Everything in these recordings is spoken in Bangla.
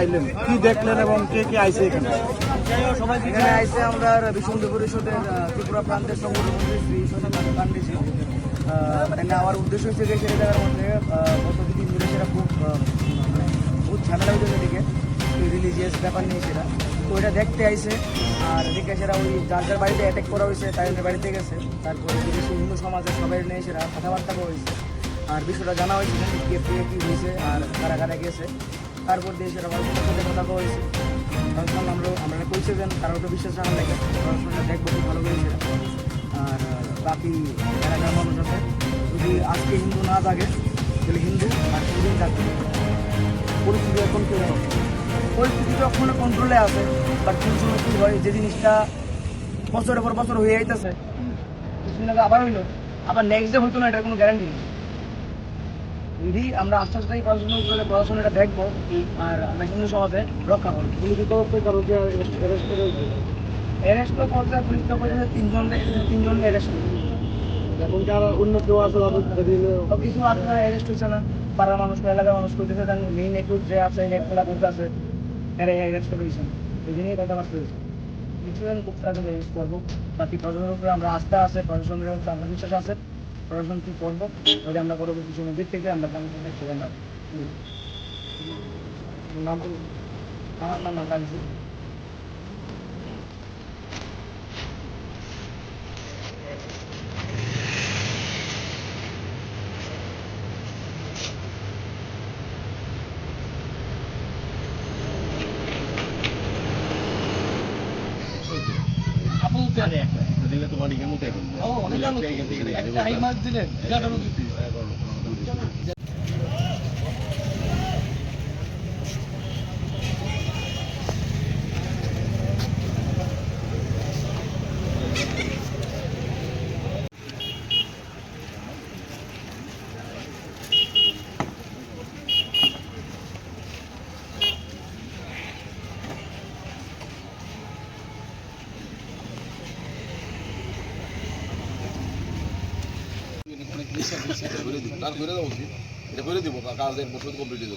আইলেন? কি দেখলেন এবং কে কে আইছে এখানে? এখানে আইসে আমরা বিশ্ব হিন্দু পরিষদের ত্রিপুরা প্রান্তের সংগঠন মন্ত্রী শ্রী সচিবানন্দ পান্ডেজি এখানে আমার উদ্দেশ্য হচ্ছে যে সেই জায়গার মধ্যে গত দুদিন ধরে সেটা খুব মানে বহুত ঝামেলা হইতে সেদিকে রিলিজিয়াস ব্যাপার নিয়ে সেটা। তো এটা দেখতে আইসে আর দেখে সেটা ওই যার যার বাড়িতে অ্যাটাক করা হয়েছে তাদের বাড়িতে গেছে। তারপরে বিদেশি হিন্দু সমাজের সবাই নিয়ে সেটা কথাবার্তা হয়েছে। আর বিষয়টা জানা হয়েছে কে কে কী হয়েছে আর কারা কারা গেছে। তারপর দিয়ে সেটা গল্পের সাথে কথা হয়েছে। তখন আমরা আমরা কইছে যে কারও তো বিশ্বাস রাখার লাগে পড়াশোনাটা দেখব খুব ভালো করেছে আর, বাকি যারা মানুষ আছে, যদি আজকে হিন্দু না থাকে তাহলে হিন্দু আর হিন্দুই থাকবে পরিস্থিতি এখন কেমন পরিস্থিতি যখন কন্ট্রোলে আছে বাট কোন সময় কী হয়? যে জিনিসটা বছরের পর বছর হয়ে যাইতেছে, কিছুদিন আগে আবার হইল। আবার নেক্সট ডে হইতো না, এটার কোনো গ্যারান্টি নেই। যদি আমরা আস্তে আস্তে পড়াশোনা করে পড়াশোনাটা দেখব আর আমরা হিন্দু সমাজে রক্ষা করব। পুলিশ তো কারও যে অ্যারেস্ট করে অ্যারেস্ট তো করতে পুলিশ তো করতে তিনজন তিনজন অ্যারেস্ট করবে এখন যারা অন্য কেউ তাদের কিছু আপনার অ্যারেস্ট হচ্ছে না। পাড়ার মানুষ এলাকার মানুষ করতেছে তার মেইন একটু যে আছে নেটগুলা করতে আছে এরা অ্যারেস্ট করে দিয়েছেন এই জন্যই কিছুদিন খুব তাড়াতাড়ি অ্যারেস্ট করব। বাকি প্রশাসনের উপরে আমরা আস্থা আছে প্রশাসনের উপরে আমরা বিশ্বাস আছে। প্রশাসন কি করব? ওটা আমরা করব কিছু দিক থেকে, আমরা ছেড়ে না নাম বলুন। আমার নাম അദ്ദേഹത്തെ പഠിക്കാൻ മുട്ടേ নাকালিসি তার করে দেবো উচিত এটা করে দেবো কাজ এক বছর কমপ্লিট দেবো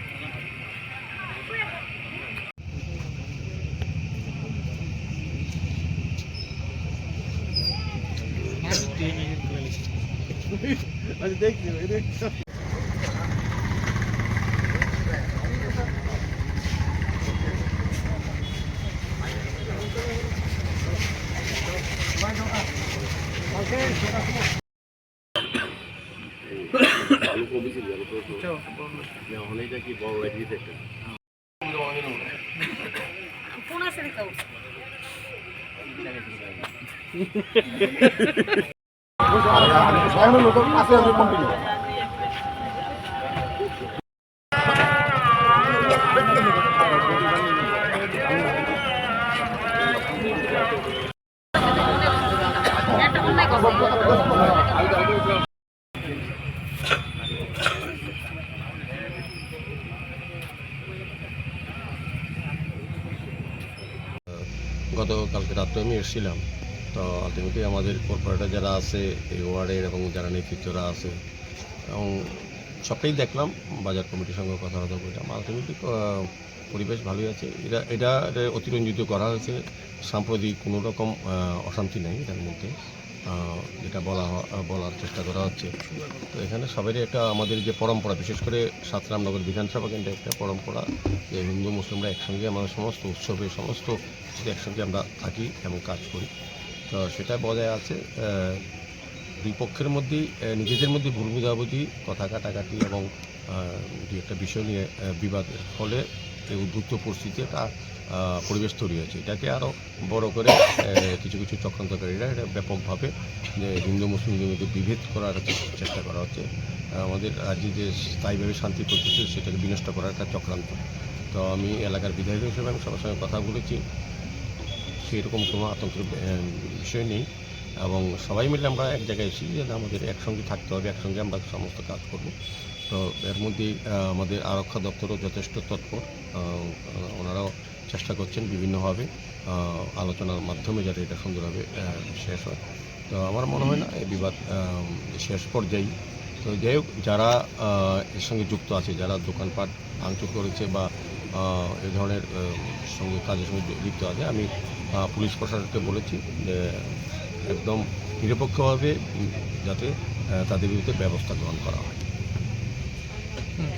এটা কি আমি কমিয়েছি এখন এটা কি বড় এডিট একটা ফোন আছে রে কাউ সামনে লোক আছে আছে কন্টিনিউ গতকালকে রাত্রে আমি এসেছিলাম। তো আলটিমেটলি আমাদের কর্পোরেটর যারা আছে, এই ওয়ার্ডের এবং যারা নেতৃত্বরা আছে, এবং সবটাই দেখলাম, বাজার কমিটির সঙ্গে কথাবার্তা বললাম। আলটিমেটলি পরিবেশ ভালোই আছে। এটা এটা অতিরঞ্জিত করা হয়েছে। সাম্প্রতিক কোনো রকম অশান্তি নেই এটার মধ্যে। যেটা বলা বলার চেষ্টা করা হচ্ছে। তো এখানে সবারই একটা আমাদের যে পরম্পরা, বিশেষ করে সাতরামনগর বিধানসভা কেন্দ্রে একটা পরম্পরা যে হিন্দু, মুসলিমরা একসঙ্গে আমাদের সমস্ত উৎসবে, সমস্ত একসঙ্গে আমরা থাকি এবং কাজ করি। তো সেটা বজায় আছে দুই পক্ষের মধ্যেই নিজেদের মধ্যে ভুল বুঝাবুঝি, কথা কাটাকাটি এবং দু একটা বিষয় নিয়ে বিবাদের ফলে এই উদ্বুদ্ধ পরিস্থিতি একটা পরিবেশ তৈরি হয়েছে। এটাকে আরও বড় করে কিছু কিছু চক্রান্তকারীরা এটা ব্যাপকভাবে, যে হিন্দু মুসলিমদের মধ্যে বিভেদ করার চেষ্টা করা হচ্ছে। আমাদের রাজ্যে যে স্থায়ীভাবে শান্তি প্রতিষ্ঠা সেটাকে বিনষ্ট করার একটা চক্রান্ত। তো আমি এলাকার বিধায়ক হিসেবে আমি সবার সঙ্গে কথা বলেছি। সেরকম কোনো আতঙ্কের বিষয় নেই। এবং সবাই মিলে আমরা এক জায়গায় এসেছি যে আমাদের একসঙ্গে থাকতে হবে একসঙ্গে আমরা সমস্ত কাজ করব। তো এর মধ্যেই আহ, আমাদের আরক্ষা দপ্তরও যথেষ্ট তৎপর। ওনারাও চেষ্টা করছেন বিভিন্নভাবে আলোচনার মাধ্যমে যাতে এটা সুন্দরভাবে শেষ হয়। তো আমার মনে হয় না এই বিবাদ শেষ পর্যায়ে তো যাই হোক যারা এর সঙ্গে যুক্ত আছে যারা দোকানপাট ভাঙচুর করেছে বা এই ধরনের সঙ্গে কাজের সঙ্গে লিপ্ত আছে। আমি পুলিশ প্রশাসনকে বলেছি যে, একদম নিরপেক্ষভাবে যাতে তাদের বিরুদ্ধে ব্যবস্থা গ্রহণ করা হয়।